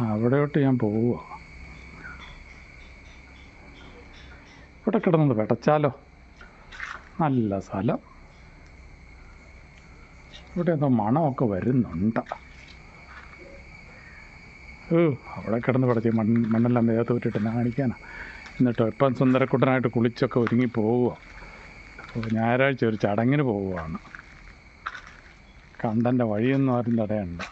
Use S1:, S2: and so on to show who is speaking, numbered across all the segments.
S1: അവിടെയോട്ട് ഞാൻ പോവുക ഇവിടെ കിടന്നത് വെടച്ചാലോ? നല്ല സ്ഥലം. ഇവിടെ എന്തോ മണമൊക്കെ വരുന്നുണ്ട്. ഓ അവിടെ കിടന്ന് പടച്ച് മണ്ണ് മണ്ണെല്ലാം ദേഹത്ത് വിട്ടിട്ട് കാണിക്കാനാ? എന്നിട്ടോ ഇപ്പം സുന്ദരക്കുട്ടനായിട്ട് കുളിച്ചൊക്കെ ഒരുങ്ങി പോവുക അപ്പോൾ ഞായറാഴ്ച ഒരു ചടങ്ങിന് പോവുകയാണ് കണ്ടന്റെ വഴിയൊന്നും ആരും തടയണ്ട.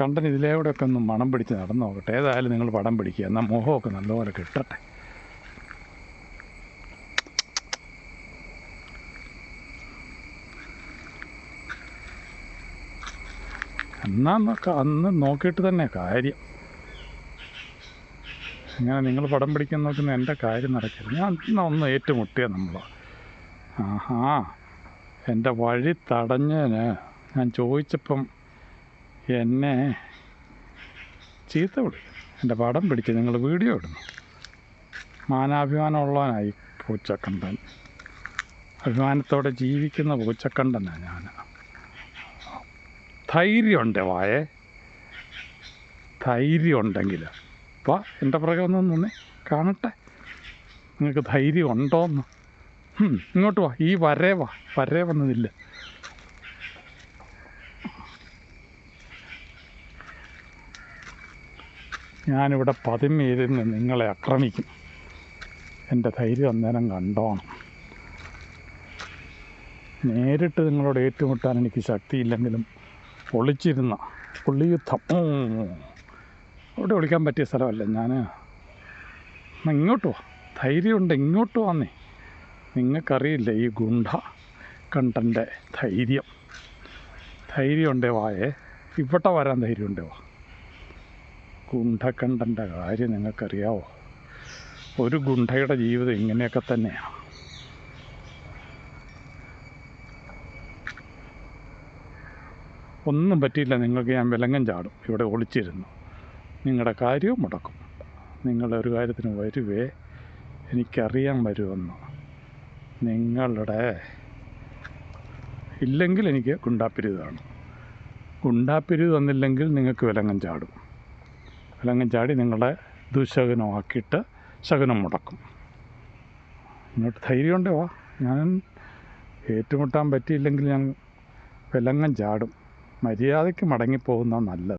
S1: കണ്ടൻ ഇതിലേകൂടെയൊക്കെ ഒന്ന് മണം പിടിച്ച് നടന്നു നോക്കട്ടെ ഏതായാലും നിങ്ങൾ പടം പിടിക്കുക. എന്നാൽ മുഖമൊക്കെ നല്ലപോലെ കിട്ടട്ടെ. എന്നാ അന്ന് നോക്കിയിട്ട് തന്നെ കാര്യം. ഇങ്ങനെ നിങ്ങൾ പടം പിടിക്കാൻ നോക്കുന്ന എന്റെ കാര്യം നടക്കരുത്. ഞാൻ ഇന്ന് ഒന്ന് ഏറ്റുമുട്ടിയ നമ്മൾ ആഹാ എന്റെ വഴി തടഞ്ഞതിന് ഞാൻ ചോദിച്ചപ്പം എന്നെ ചീത്ത വിളി. എന്റെ പടം പിടിച്ച് നിങ്ങൾ വീഡിയോ ഇടുന്നു. മാനാഭിമാനമുള്ളവനായി പൂച്ചക്കണ്ടൻ. അഭിമാനത്തോടെ ജീവിക്കുന്ന പൂച്ചക്കണ്ടനാണ് ഞാൻ ധൈര്യമുണ്ട് വായേ. ധൈര്യം ഉണ്ടെങ്കിൽ വാ എന്റെ പുറകെ ഒന്ന് നിന്നേ കാണട്ടെ. നിങ്ങൾക്ക് ധൈര്യം ഉണ്ടോന്ന് ഇങ്ങോട്ട് വാ. ഈ വരേ വാ. വരേ വന്നതില്ല ഞാനിവിടെ പതിമേരുന്ന് നിങ്ങളെ ആക്രമിക്കും. എന്റെ ധൈര്യം അന്നേരം കണ്ടോണം. നേരിട്ട് നിങ്ങളോട് ഏറ്റുമുട്ടാൻ എനിക്ക് ശക്തിയില്ലെങ്കിലും ഒളിച്ചിരുന്ന പുള്ളിയുദ്ധം. അവിടെ ഒളിക്കാൻ പറ്റിയ സ്ഥലമല്ല. ഞാൻ ഇങ്ങോട്ട് വാ. ധൈര്യമുണ്ട് ഇങ്ങോട്ട് വന്നേ. നിങ്ങൾക്കറിയില്ല ഈ ഗുണ്ട കണ്ടന്റെ ധൈര്യം. ധൈര്യമുണ്ടേ വായേ. ഇവിടെ വരാൻ ധൈര്യമുണ്ടേ വാ. ഗുണ്ടക്കണ്ടന്റെ കാര്യം നിങ്ങൾക്കറിയാവോ? ഒരു ഗുണ്ടയുടെ ജീവിതം ഇങ്ങനെയൊക്കെ തന്നെയാണ് ഒന്നും പറ്റിയില്ല നിങ്ങൾക്ക് ഞാൻ വിലങ്ങൻ ചാടും. ഇവിടെ ഒളിച്ചിരുന്നു. നിങ്ങളുടെ കാര്യവും മുടക്കും. നിങ്ങളൊരു കാര്യത്തിന് വരുവേ എനിക്കറിയാൻ വരുമെന്ന്. നിങ്ങളുടെ ഇല്ലെങ്കിൽ എനിക്ക് ഗുണ്ടാപ്പിരി കാണും. ഗുണ്ടാപ്പിരി തന്നില്ലെങ്കിൽ നിങ്ങൾക്ക് വിലങ്ങൻ ചാടും. വിലങ്ങൻ ചാടി നിങ്ങളെ ദുശകനമാക്കിയിട്ട് ശകനം മുടക്കും. ഇങ്ങോട്ട് ധൈര്യമുണ്ട് വാ. ഞാൻ ഏറ്റുമുട്ടാൻ പറ്റിയില്ലെങ്കിൽ ഞാൻ വിലങ്ങൻ ചാടും. മര്യാദയ്ക്ക് മടങ്ങിപ്പോകുന്ന നല്ലത്.